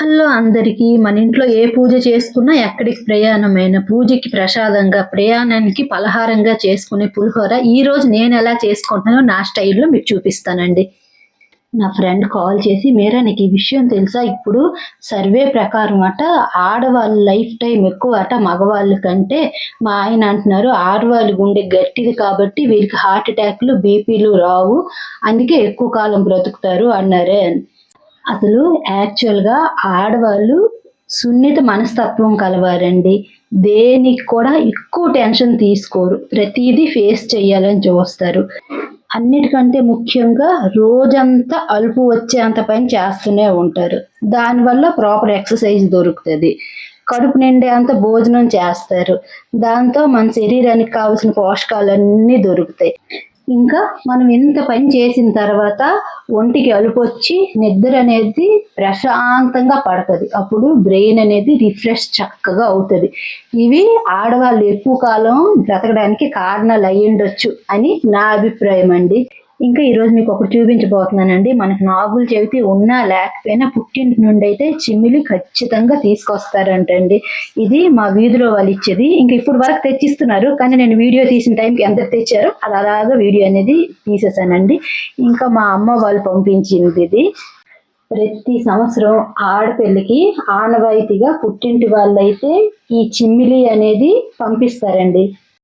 Hello అందరికీ మన ఇంట్లో ఏ పూజ చేసుకున్నా ఎక్కడికి ప్రయాణమైన పూజకి ప్రసాదంగా ప్రయాణానికి పలహారంగా చేసుకునే పులిహోర ఈరోజు నేను ఎలా చేసుకుంటున్నానో నా స్టైల్లో మీకు చూపిస్తానండి. నా ఫ్రెండ్ కాల్ చేసి మీరా నీకు ఈ విషయం తెలుసా? ఇప్పుడు సర్వే ప్రకారం అట ఆడవాళ్ళ లైఫ్ టైం ఎక్కువ అట మగవాళ్ళ కంటే. మా ఆయన అంటున్నారు ఆడవాళ్ళ గుండె గట్టిది కాబట్టి వీళ్ళకి హార్ట్ అటాక్లు బీపీలు రావు అందుకే ఎక్కువ కాలం బ్రతుకుతారు అన్నారే అసలు యాక్చువల్గా ఆడవాళ్ళు సున్నిత మనస్తత్వం కలవారండి. దేనికి కూడా ఎక్కువ టెన్షన్ తీసుకోరు. ప్రతిదీ ఫేస్ చేయాలని చూస్తారు. అన్నిటికంటే ముఖ్యంగా రోజంతా అలుపు వచ్చేంత పని చేస్తూనే ఉంటారు. దానివల్ల ప్రాపర్ ఎక్సర్సైజ్ దొరుకుతుంది. కడుపు నిండేంత భోజనం చేస్తారు. దాంతో మన శరీరానికి కావాల్సిన పోషకాలన్నీ దొరుకుతాయి. ఇంకా మనం ఇంత పని చేసిన తర్వాత ఒంటికి అలుపు వచ్చి నిద్ర అనేది ప్రశాంతంగా పడుతుంది. అప్పుడు బ్రెయిన్ అనేది రిఫ్రెష్ చక్కగా అవుతుంది. ఇవి ఆడవాళ్ళు ఎక్కువ కాలం బ్రతకడానికి కారణాలు అయి అని నా అభిప్రాయం అండి. ఇంకా ఈరోజు మీకు ఒకటి చూపించబోతున్నానండి. మనకు నాగుల చెవితి ఉన్నా లేకపోయినా పుట్టింటి నుండి అయితే చిమ్మిలి ఖచ్చితంగా తీసుకొస్తారంటండి. ఇది మా వీధిలో వాళ్ళు ఇచ్చేది. ఇంకా ఇప్పుడు వరకు తెచ్చిస్తున్నారు. కానీ నేను వీడియో తీసిన టైంకి ఎంత తెచ్చారో అది అలాగా వీడియో అనేది తీసేసానండి. ఇంకా మా అమ్మ వాళ్ళు పంపించింది ఇది. ప్రతి సంవత్సరం ఆడపిల్లకి ఆనవాయితీగా పుట్టింటి వాళ్ళైతే ఈ చిమ్మిలి అనేది పంపిస్తారండి.